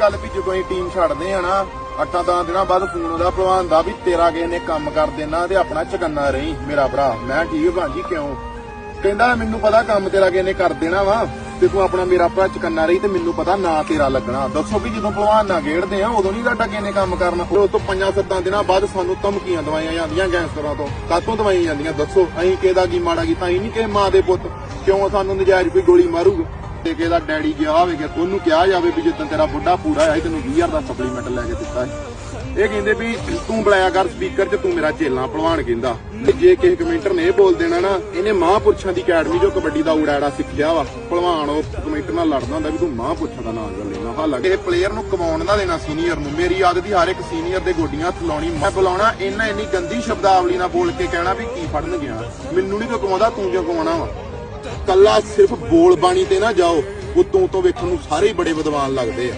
ਗੱਲ ਵੀ ਜਦੋਂ ਅਸੀਂ ਟੀਮ ਛੱਡਦੇ ਆ ਨਾ, ਅੱਠਾਂ ਦਸਾਂ ਦਿਨਾਂ ਬਾਅਦ ਫੋਨ ਉਹਦਾ ਭਲਵਾਨ ਦਾ ਵੀ ਤੇਰਾ ਕਿਸੇ ਨੇ ਕੰਮ ਕਰ ਦੇਣਾ ਤੇ ਆਪਣਾ ਚਕੰਨਾ ਰਹੀ, ਮੇਰਾ ਭਰਾ। ਮੈਂ ਠੀਕ ਆ ਭਾਜੀ, ਕਿਉਂ? ਕਹਿੰਦਾ, ਮੈਨੂੰ ਪਤਾ ਕੰਮ ਤੇਰਾ ਕਿਸੇ ਨੇ ਕਰ ਦੇਣਾ ਵਾ, ਤੇ ਤੂੰ ਆਪਣਾ ਮੇਰਾ ਭਰਾ ਚਕੰਨਾ ਰਹੀ ਤੇ ਮੈਨੂੰ ਪਤਾ ਨਾ ਤੇਰਾ ਲੱਗਣਾ। ਦੱਸੋ ਵੀ ਜਦੋਂ ਭਲਵਾਨ ਨਾ ਗੇੜਦੇ ਆ, ਉਦੋਂ ਨਹੀਂ ਸਾਡਾ ਕਿਸੇ ਨੇ ਕੰਮ ਕਰਨਾ। ਉਹ ਤੋਂ ਪੰਜਾਂ ਸੱਤਾਂ ਦਿਨਾਂ ਬਾਅਦ ਸਾਨੂੰ ਧਮਕੀਆਂ ਦਵਾਈਆਂ ਜਾਂਦੀਆਂ ਗੈਂਗਸਟਰਾਂ ਤੋਂ। ਕਾਤੋਂ ਦਵਾਈਆਂ ਜਾਂਦੀਆਂ? ਦੱਸੋ, ਅਸੀਂ ਕਿਹਦਾ ਕੀ ਮਾੜਾ ਕੀਤਾ? ਅਸੀਂ ਨਹੀਂ ਕਿਸੇ ਮਾਂ ਦੇ ਪੁੱਤ। ਕਿਉਂ ਸਾਨੂੰ ਨਜਾਇਜ਼ ਕੋਈ ਗੋਲੀ ਮਾਰੂਗਾ? ਤੇ ਕਿਹਦਾ ਡੈਡੀ ਗਿਆ ਹੋਵੇਗਾ ਉਹਨੂੰ ਕਿਹਾ ਜਾਵੇ ਵੀ ਜਦੋਂ ਤੇਰਾ ਬੁੱਢਾ ਪੂਰਾ ਹੋਇਆ ਤੈਨੂੰ 20000 ਦਾ ਸਪਲੀਮੈਂਟ ਲੈ ਕੇ ਦਿੱਤਾ ਸੀ। ਇਹ ਕਹਿੰਦੇ ਵੀ ਤੂੰ ਬੁਲਾਇਆ ਕਰ ਸਪੀਕਰ 'ਚ, ਤੂੰ ਮੇਰਾ ਝੇਲਾਂ ਭਲਵਾਨ ਕਹਿੰਦਾ। ਤੇ ਜੇ ਕਿਸੇ ਕਮੈਂਟਰ ਨੇ ਇਹ ਬੋਲ ਦੇਣਾ ਨਾ, ਇਹਨੇ ਮਹਾਂਪੁਰਸ਼ਾਂ ਦੀ ਅਕੈਡਮੀ ਜੋ ਕਬੱਡੀ ਦਾ ਉੜਾੜਾ ਸਿੱਖਿਆ ਵਾ। ਭਲਵਾਨ ਉਹ ਕਮੈਂਟਰ ਨਾਲ ਲੜਦਾ ਹੁੰਦਾ ਵੀ ਤੂੰ ਮਹਾਂਪੁਰਸ਼ਾਂ ਦਾ ਨਾਮ ਕਰ ਲੈਣਾ ਹਾਲਾਂਕਿ ਇਹ ਪਲੇਅਰ ਨੂੰ ਕਮਾਉਣ ਨਾ ਦੇਣਾ ਸੀਨੀਅਰ ਨੂੰ। ਮੇਰੀ ਆਦਤ ਹੀ ਹਰ ਇੱਕ ਸੀਨੀਅਰ ਦੇ ਗੋਡੀਆਂ ਹੱਥ ਲਾਉਣੀ ਮੈਂ ਬੁਲਾਉਣਾ ਇਹਨਾਂ ਇੰਨੀ ਗੰਦੀ ਸ਼ਬਦਾਵਲੀ ਨਾਲ ਬੋਲ ਕੇ ਕਹਿਣਾ ਵੀ ਕੀ ਫੜਨ ਗਿਆ ਮੈਨੂੰ ਨਹੀਂ ਕੋਈ ਕਮਾਉਂਦਾ, ਤੂੰ ਕਿਉਂ ਕਮਾਉਣਾ ਵਾ? ਕੱਲਾ ਸਿਰਫ ਬੋਲ ਬਾਣੀ ਤੇ ਨਾ ਜਾਓ ਉਤੋਂ ਤੋਂ ਵੇਖਣ ਨੂੰ ਸਾਰੇ ਹੀ ਬੜੇ ਵਿਦਵਾਨ ਲੱਗਦੇ ਆ।